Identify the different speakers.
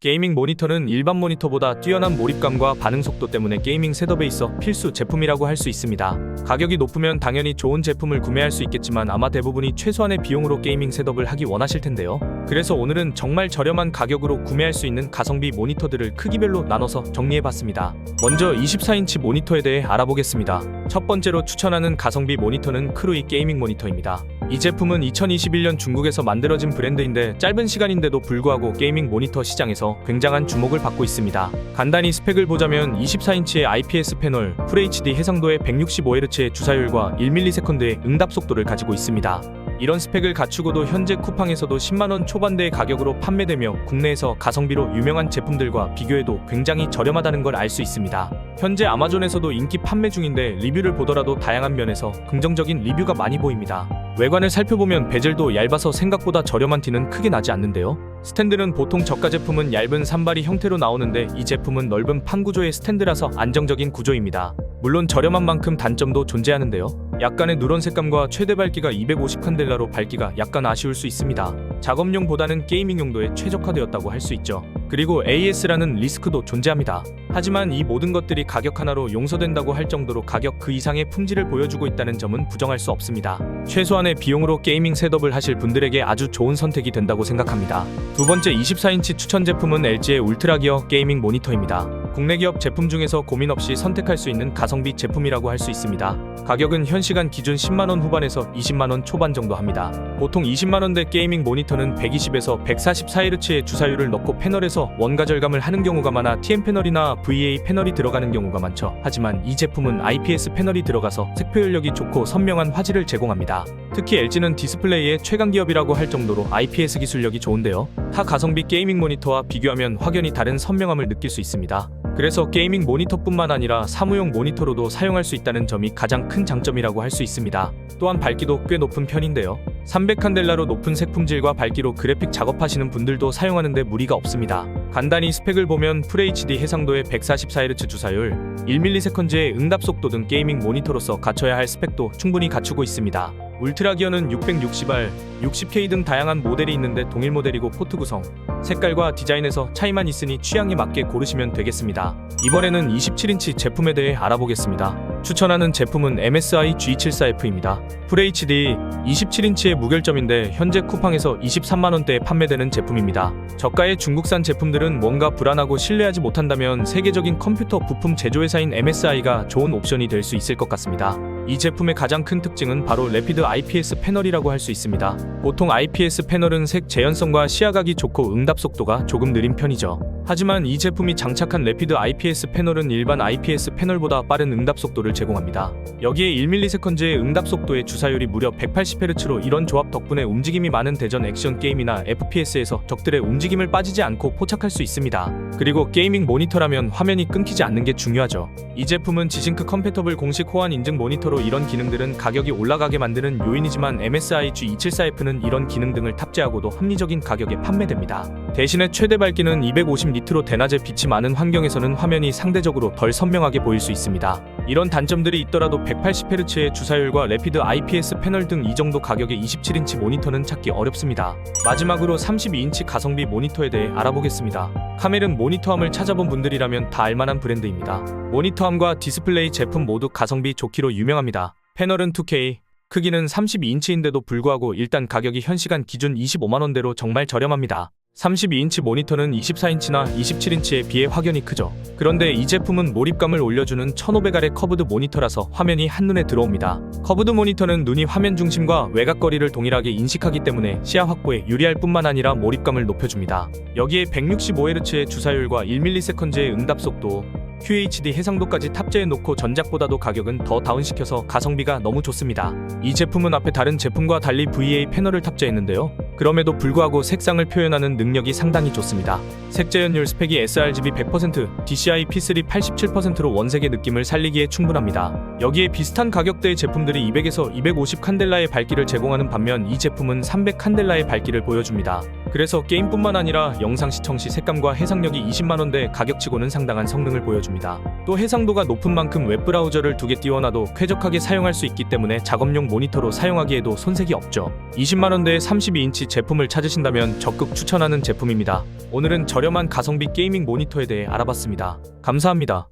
Speaker 1: 게이밍 모니터는 일반 모니터보다 뛰어난 몰입감과 반응 속도 때문에 게이밍 셋업에 있어 필수 제품이라고 할 수 있습니다. 가격이 높으면 당연히 좋은 제품을 구매할 수 있겠지만 아마 대부분이 최소한의 비용으로 게이밍 셋업을 하기 원하실 텐데요. 그래서 오늘은 정말 저렴한 가격으로 구매할 수 있는 가성비 모니터들을 크기별로 나눠서 정리해봤습니다. 먼저 24인치 모니터에 대해 알아보겠습니다. 첫 번째로 추천하는 가성비 모니터는 크루이 게이밍 모니터입니다. 이 제품은 2021년 중국에서 만들어진 브랜드인데 짧은 시간인데도 불구하고 게이밍 모니터 시장에서 굉장한 주목을 받고 있습니다. 간단히 스펙을 보자면 24인치의 IPS 패널, FHD 해상도의 165Hz의 주사율과 1ms/의 응답 속도를 가지고 있습니다. 이런 스펙을 갖추고도 현재 쿠팡에서도 10만원 초반대의 가격으로 판매되며 국내에서 가성비로 유명한 제품들과 비교해도 굉장히 저렴하다는 걸 알 수 있습니다. 현재 아마존에서도 인기 판매 중인데 리뷰를 보더라도 다양한 면에서 긍정적인 리뷰가 많이 보입니다. 외관을 살펴보면 베젤도 얇아서 생각보다 저렴한 티는 크게 나지 않는데요. 스탠드는 보통 저가 제품은 얇은 산발이 형태로 나오는데 이 제품은 넓은 판 구조의 스탠드라서 안정적인 구조입니다. 물론 저렴한 만큼 단점도 존재하는데요. 약간의 누런 색감과 최대 밝기가 250칸델라로 밝기가 약간 아쉬울 수 있습니다. 작업용보다는 게이밍 용도에 최적화되었다고 할 수 있죠. 그리고 AS라는 리스크도 존재합니다. 하지만 이 모든 것들이 가격 하나로 용서된다고 할 정도로 가격 그 이상의 품질을 보여주고 있다는 점은 부정할 수 없습니다. 최소한의 비용으로 게이밍 셋업을 하실 분들에게 아주 좋은 선택이 된다고 생각합니다. 두 번째 24인치 추천 제품은 LG의 울트라 기어 게이밍 모니터입니다. 국내 기업 제품 중에서 고민 없이 선택할 수 있는 가성비 제품이라고 할 수 있습니다. 가격은 현 시간 기준 10만원 후반에서 20만원 초반 정도 합니다. 보통 20만원대 게이밍 모니터는 120에서 144Hz의 주사율을 넣고 패널에서 원가 절감을 하는 경우가 많아 TM 패널이나 VA 패널이 들어가는 경우가 많죠. 하지만 이 제품은 IPS 패널이 들어가서 색표율력이 좋고 선명한 화질을 제공합니다. 특히 LG는 디스플레이의 최강 기업이라고 할 정도로 IPS 기술력이 좋은데요. 타 가성비 게이밍 모니터와 비교하면 확연히 다른 선명함을 느낄 수 있습니다. 그래서 게이밍 모니터뿐만 아니라 사무용 모니터로도 사용할 수 있다는 점이 가장 큰 장점이라고 할 수 있습니다. 또한 밝기도 꽤 높은 편인데요. 300칸델라로 높은 색품질과 밝기로 그래픽 작업하시는 분들도 사용하는데 무리가 없습니다. 간단히 스펙을 보면 FHD 해상도의 144Hz 주사율, 1ms/의 응답 속도 등 게이밍 모니터로서 갖춰야 할 스펙도 충분히 갖추고 있습니다. 울트라 기어는 660R, 60K 등 다양한 모델이 있는데 동일 모델이고 포트 구성, 색깔과 디자인에서 차이만 있으니 취향에 맞게 고르시면 되겠습니다. 이번에는 27인치 제품에 대해 알아보겠습니다. 추천하는 제품은 MSI G74F입니다. FHD 27인치의 무결점인데 현재 쿠팡에서 23만원대에 판매되는 제품입니다. 저가의 중국산 제품들은 뭔가 불안하고 신뢰하지 못한다면 세계적인 컴퓨터 부품 제조회사인 MSI가 좋은 옵션이 될 수 있을 것 같습니다. 이 제품의 가장 큰 특징은 바로 레피드 IPS 패널이라고 할 수 있습니다. 보통 IPS 패널은 색 재현성과 시야각이 좋고 응답 속도가 조금 느린 편이죠. 하지만 이 제품이 장착한 레피드 IPS 패널은 일반 IPS 패널보다 빠른 응답 속도를 제공합니다. 여기에 1ms/의 응답 속도의 주사율이 무려 180Hz로 이런 조합 덕분에 움직임이 많은 대전 액션 게임이나 FPS에서 적들의 움직임을 빠지지 않고 포착할 수 있습니다. 그리고 게이밍 모니터라면 화면이 끊기지 않는 게 중요하죠. 이 제품은 지싱크 컴패터블 공식 호환 인증 모니터로 이런 기능들은 가격이 올라가게 만드는 요인이지만 MSI G274F는 이런 기능 등을 탑재하고도 합리적인 가격에 판매됩니다. 대신에 최대 밝기는 250니트로 대낮에 빛이 많은 환경에서는 화면이 상대적으로 덜 선명하게 보일 수 있습니다. 이런 단점들이 있더라도 180Hz의 주사율과 레피드 IPS 패널 등 이 정도 가격의 27인치 모니터는 찾기 어렵습니다. 마지막으로 32인치 가성비 모니터에 대해 알아보겠습니다. 카멜은 모니터함을 찾아본 분들이라면 다 알만한 브랜드입니다. 모니터함과 디스플레이 제품 모두 가성비 좋기로 유명합니다. 패널은 2K, 크기는 32인치인데도 불구하고 일단 가격이 현 시간 기준 25만원대로 정말 저렴합니다. 32인치 모니터는 24인치나 27인치에 비해 확연히 크죠. 그런데 이 제품은 몰입감을 올려주는 1500R의 커브드 모니터라서 화면이 한눈에 들어옵니다. 커브드 모니터는 눈이 화면 중심과 외곽거리를 동일하게 인식하기 때문에 시야 확보에 유리할 뿐만 아니라 몰입감을 높여줍니다. 여기에 165Hz의 주사율과 1ms/의 응답 속도, QHD 해상도까지 탑재해 놓고 전작보다도 가격은 더 다운시켜서 가성비가 너무 좋습니다. 이 제품은 앞에 다른 제품과 달리 VA 패널을 탑재했는데요. 그럼에도 불구하고 색상을 표현하는 능력이 상당히 좋습니다. 색재현율 스펙이 sRGB 100%, DCI P3 87%로 원색의 느낌을 살리기에 충분합니다. 여기에 비슷한 가격대의 제품들이 200에서 250 칸델라의 밝기를 제공하는 반면 이 제품은 300 칸델라의 밝기를 보여줍니다. 그래서 게임뿐만 아니라 영상 시청 시 색감과 해상력이 20만원대 가격치고는 상당한 성능을 보여줍니다. 또 해상도가 높은 만큼 웹브라우저를 두 개 띄워놔도 쾌적하게 사용할 수 있기 때문에 작업용 모니터로 사용하기에도 손색이 없죠. 20만원대의 32인치 제품을 찾으신다면 적극 추천하는 제품입니다. 오늘은 저렴한 가성비 게이밍 모니터에 대해 알아봤습니다. 감사합니다.